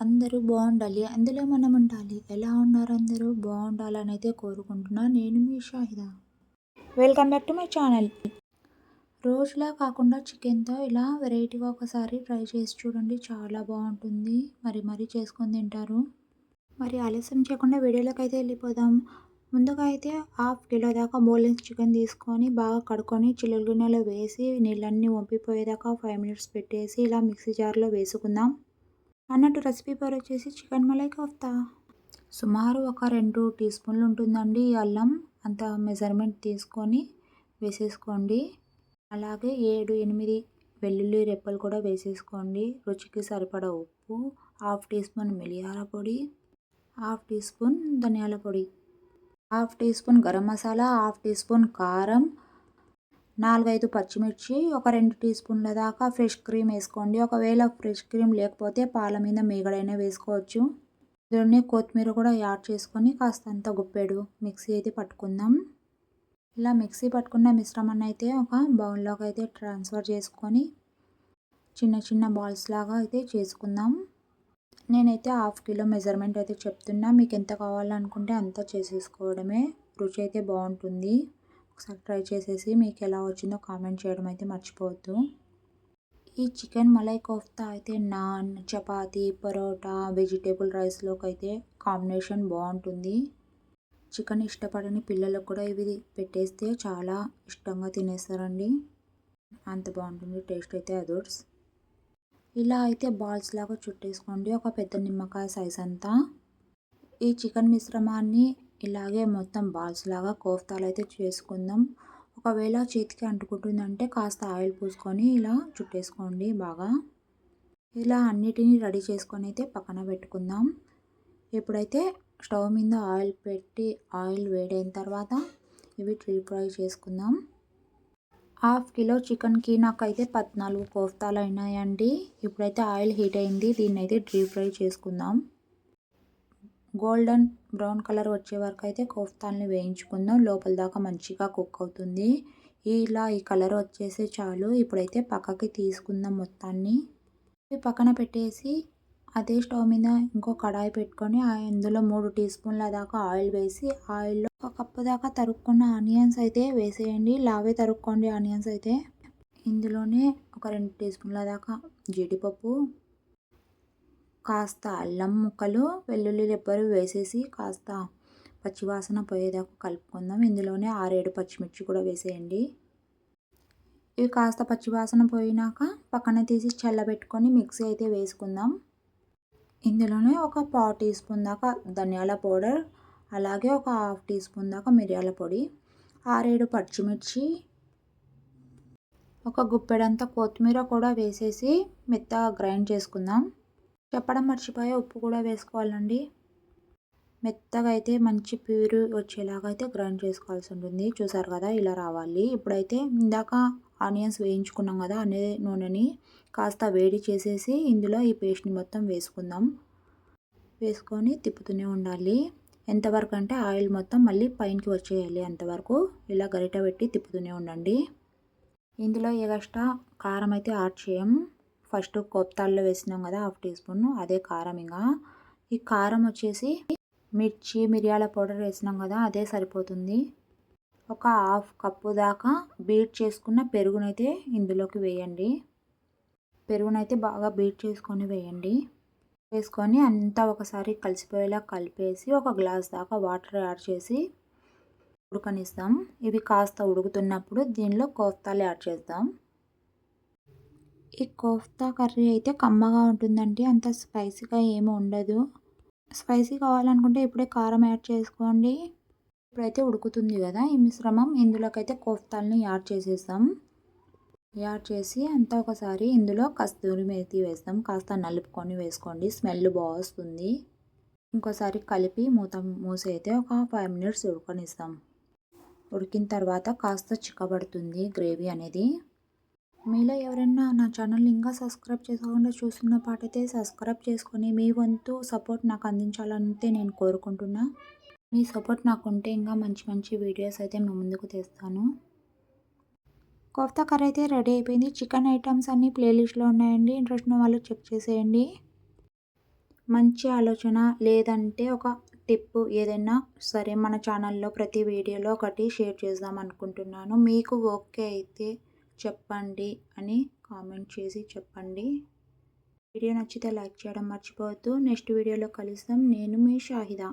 అందరూ బాగుండాలి. అందులో మనం ఉండాలి ఎలా ఉన్నారు అందరూ? బాగుండాలని అయితే కోరుకుంటున్నా. నేను మీ Shahida. Welcome back to my channel. రోజులా కాకుండా చికెన్తో ఇలా వెరైటీగా ఒకసారి ట్రై చేసి చూడండి. చాలా బాగుంటుంది. మరి మరీ చేసుకొని తింటారు. మరి ఆలస్యం చేయకుండా వీడియోలోకి అయితే వెళ్ళిపోదాం. ముందుగా అయితే హాఫ్ కిలో దాకా బోన్లెస్ చికెన్ తీసుకొని బాగా కడుక్కొని చిల్లుల గిన్నెలో వేసి నీళ్ళన్నీ వంపిపోయేదాకా ఫైవ్ మినిట్స్ పెట్టేసి ఇలా మిక్సీ జార్లో వేసుకుందాం. అన్నట్టు రెసిపీ పేరు వచ్చేసి చికెన్ మలై కోఫ్తా. సుమారు ఒక రెండు టీ స్పూన్లు ఉంటుందండి అల్లం. అంత మెజర్మెంట్ తీసుకొని వేసేసుకోండి. అలాగే ఏడు ఎనిమిది వెల్లుల్లి రెప్పలు కూడా వేసేసుకోండి. రుచికి సరిపడా ఉప్పు హాఫ్ టీ స్పూన్ మిరియాల పొడి హాఫ్ టీ స్పూన్ ధనియాల పొడి half teaspoon garam masala half teaspoon కారం నాలుగైదు పచ్చిమిర్చి ఒక రెండు టీ స్పూన్ల దాకా ఫ్రెష్ క్రీమ్ వేసుకోండి. ఒకవేళ ఫ్రెష్ క్రీమ్ లేకపోతే పాల మీద మేగడైనా వేసుకోవచ్చు. దీన్ని కొత్తిమీర కూడా యాడ్ చేసుకొని కాస్తంత గుప్పెడు మిక్సీ అయితే పట్టుకుందాం. ఇలా మిక్సీ పట్టుకున్న మిశ్రమాన్ని అయితే ఒక బౌల్లోకి అయితే ట్రాన్స్ఫర్ చేసుకొని చిన్న చిన్న బాల్స్ లాగా అయితే చేసుకుందాం. నేనైతే హాఫ్ కిలో మెజర్మెంట్ అయితే చెప్తున్నా. మీకు ఎంత కావాలనుకుంటే అంత చేసేసుకోవడమే. రుచి అయితే బాగుంటుంది. ఒకసారి ట్రై చేసేసి మీకు ఎలా వచ్చిందో కామెంట్ చేయడం అయితే మర్చిపోవద్దు. ఈ చికెన్ మలై కోఫ్తా అయితే నాన్ చపాతి పరోటా వెజిటేబుల్ రైస్లోకి అయితే కాంబినేషన్ బాగుంటుంది. చికెన్ ఇష్టపడని పిల్లలకు కూడా ఇవి పెట్టేస్తే చాలా ఇష్టంగా తినేస్తారండి. అంత బాగుంటుంది టేస్ట్ అయితే అదోర్స్. ఇలా అయితే బాల్స్ లాగా చుట్టేసుకోండి. ఒక పెద్ద నిమ్మకాయ సైజ్ అంతా. ఈ చికెన్ మిశ్రమాన్ని ఇలాగే మొత్తం బాల్స్ లాగా కోఫ్తాలు అయితే చేసుకుందాం. ఒకవేళ చేతికి అంటుకుంటుందంటే కాస్త ఆయిల్ పూసుకొని ఇలా చుట్టేసుకోండి బాగా. ఇలా అన్నిటినీ రెడీ చేసుకొని అయితే పక్కన పెట్టుకుందాం. ఇప్పుడైతే స్టవ్ మీద ఆయిల్ పెట్టి ఆయిల్ వేడైన తర్వాత ఇవి ట్రీ ఫ్రై చేసుకుందాం. హాఫ్ కిలో చికెన్కి నాకైతే పద్నాలుగు కోఫ్తాలు అయినాయండి. ఇప్పుడైతే ఆయిల్ హీట్ అయింది దీన్ని అయితే డీప్ ఫ్రై చేసుకుందాం. గోల్డెన్ బ్రౌన్ కలర్ వచ్చే వరకు అయితే కోఫ్తాల్ని వేయించుకుందాం. లోపల దాకా మంచిగా కుక్ అవుతుంది. ఇలా ఈ కలర్ వచ్చేసి చాలు. ఇప్పుడైతే పక్కకి తీసుకుందాం మొత్తాన్ని. పక్కన పెట్టేసి అదే స్టవ్ మీద ఇంకో కడాయి పెట్టుకొని ఇందులో మూడు టీ స్పూన్ల దాకా ఆయిల్ వేసి ఆయిల్లో ఒక కప్పు దాకా తరుక్కున్న ఆనియన్స్ అయితే వేసేయండి. లావే తరుక్కోండి ఆనియన్స్ అయితే. ఇందులోనే ఒక రెండు టీ స్పూన్ల దాకా జీడిపప్పు కాస్త అల్లం ముక్కలు వెల్లుల్లి రెబ్బలు వేసేసి కాస్త పచ్చివాసన పోయేదాకా కలుపుకుందాం. ఇందులోనే ఆరేడు పచ్చిమిర్చి కూడా వేసేయండి. ఇవి కాస్త పచ్చివాసన పోయినాక పక్కన తీసి చల్లబెట్టుకొని మిక్సీ అయితే వేసుకుందాం. ఇందులోనే ఒక పావు టీ స్పూన్ దాకా ధనియాల పౌడర్ అలాగే ఒక హాఫ్ టీ స్పూన్ దాకా మిరియాల పొడి ఆరేడు పచ్చిమిర్చి ఒక గుప్పెడంత కొత్తిమీర కూడా వేసేసి మెత్తగా గ్రైండ్ చేసుకుందాం. చెప్పడం మర్చిపోయా ఉప్పు కూడా వేసుకోవాలండి. మెత్తగా అయితే మంచి ప్యూర్ వచ్చేలాగా అయితే గ్రైండ్ చేసుకోవాల్సి ఉంటుంది. చూసారు కదా ఇలా రావాలి. ఇప్పుడైతే ఇందాక ఆనియన్స్ వేయించుకున్నాం కదా అనే నూనెని కాస్త వేడి చేసేసి ఇందులో ఈ పేస్ట్ని మొత్తం వేసుకుందాం. వేసుకొని తిప్పుతూనే ఉండాలి. ఎంతవరకు అంటే ఆయిల్ మొత్తం మళ్ళీ పైనకి వచ్చేయాలి అంతవరకు. ఇలా గరిట పెట్టి తిప్పుతూనే ఉండండి. ఇందులో ఎగస్ట్రా కారం అయితే యాడ్ చేయం. ఫస్ట్ కొప్తాల్లో వేసినాం కదా హాఫ్ టీ స్పూన్ అదే కారం ఇంకా ఈ కారం వచ్చేసి మిర్చి మిరియాల పౌడర్ వేసినాం కదా అదే సరిపోతుంది. ఒక హాఫ్ కప్పు దాకా బీట్ చేసుకున్న పెరుగునైతే ఇందులోకి వేయండి. పెరుగునైతే బాగా బీట్ చేసుకొని వేయండి. వేసుకొని అంతా ఒకసారి కలిసిపోయేలా కలిపేసి ఒక గ్లాస్ దాకా వాటర్ యాడ్ చేసి ఉడకనిస్తాం. ఇవి కాస్త ఉడుకుతున్నప్పుడు దీనిలో కోఫ్తాలు యాడ్ చేద్దాం. ఈ కోఫ్తా కర్రీ అయితే కమ్మగా ఉంటుందండి. అంత స్పైసీగా ఏమి ఉండదు. స్పైసీ కావాలనుకుంటే ఇప్పుడే కారం యాడ్ చేసుకోండి. ఇప్పుడైతే ఉడుకుతుంది కదా ఈ మిశ్రమం. ఇందులోకైతే కోఫ్తాల్ని యాడ్ చేసేస్తాం యాడ్ చేసి అంతా ఒకసారి ఇందులో కస్తూరి మేతి వేస్తాం. కాస్త నలుపుకొని వేసుకోండి. స్మెల్ బాగుస్తుంది ఇంకోసారి కలిపి మూత మూసి అయితే ఒక ఫైవ్ మినిట్స్ ఉడకనిస్తాం. ఉడికిన తర్వాత కాస్త చిక్కబడుతుంది గ్రేవీ అనేది. మీలో ఎవరైనా నా ఛానల్ని ఇంకా సబ్స్క్రైబ్ చేసుకోకుండా చూస్తున్న పాటైతే సబ్స్క్రైబ్ చేసుకొని మీ వంతు సపోర్ట్ నాకు అందించాలంటే నేను కోరుకుంటున్నా. మీ సపోర్ట్ నాకు ఉంటే ఇంకా మంచి మంచి వీడియోస్ అయితే మేము ముందుకు తెస్తాను. కోఫ్తా కర్రీ అయితే రెడీ అయిపోయింది. చికెన్ ఐటమ్స్ అన్నీ ప్లేలిస్ట్లో ఉన్నాయండి. ఇంట్రెస్ట్ ఉన్న వాళ్ళు చెక్ చేసేయండి. మంచి ఆలోచన లేదంటే ఒక టిప్ ఏదైనా సరే మన ఛానల్లో ప్రతి వీడియోలో ఒకటి షేర్ చేద్దాం అనుకుంటున్నాను. మీకు ఓకే అయితే చెప్పండి అని కామెంట్ చేసి చెప్పండి. వీడియో నచ్చితే లైక్ చేయడం మర్చిపోవద్దు. నెక్స్ట్ వీడియోలో కలుస్తాం నేను మీ షాహిదా.